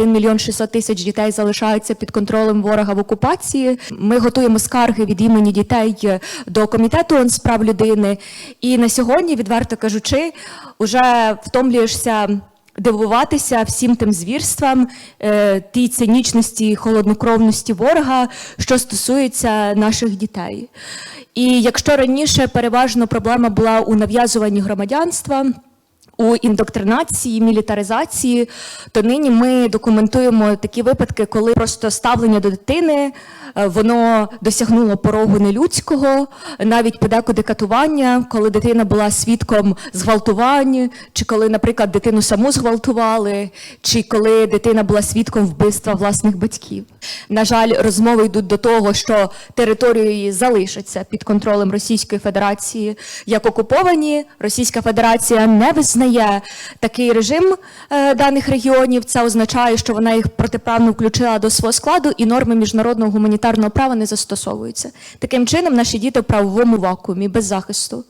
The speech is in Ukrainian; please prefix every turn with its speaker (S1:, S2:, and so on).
S1: 1 мільйон 600 тисяч дітей залишаються під контролем ворога в окупації. Ми готуємо скарги від імені дітей до комітету з прав людини. І на сьогодні, відверто кажучи, вже втомлюєшся дивуватися всім тим звірствам, е, тій цинічності холоднокровності ворога, що стосується наших дітей. І якщо раніше переважно проблема була у нав'язуванні громадянства. У індоктринації, мілітаризації, то нині ми документуємо такі випадки, коли просто ставлення до дитини е, воно досягнуло порогу нелюдського, навіть подекуди катування, коли дитина була свідком зґвалтувань, чи коли, наприклад, дитину саму зґвалтували, чи коли дитина була свідком вбивства власних батьків. На жаль, розмови йдуть до того, що території залишаться під контролем Російської Федерації як окуповані. Російська Федерація не визнає такий режим е, даних регіонів. Це означає, що вона їх протиправно включила до свого складу, і норми міжнародного гуманітарного права не застосовуються. Таким чином, наші діти в правовому вакуумі без захисту.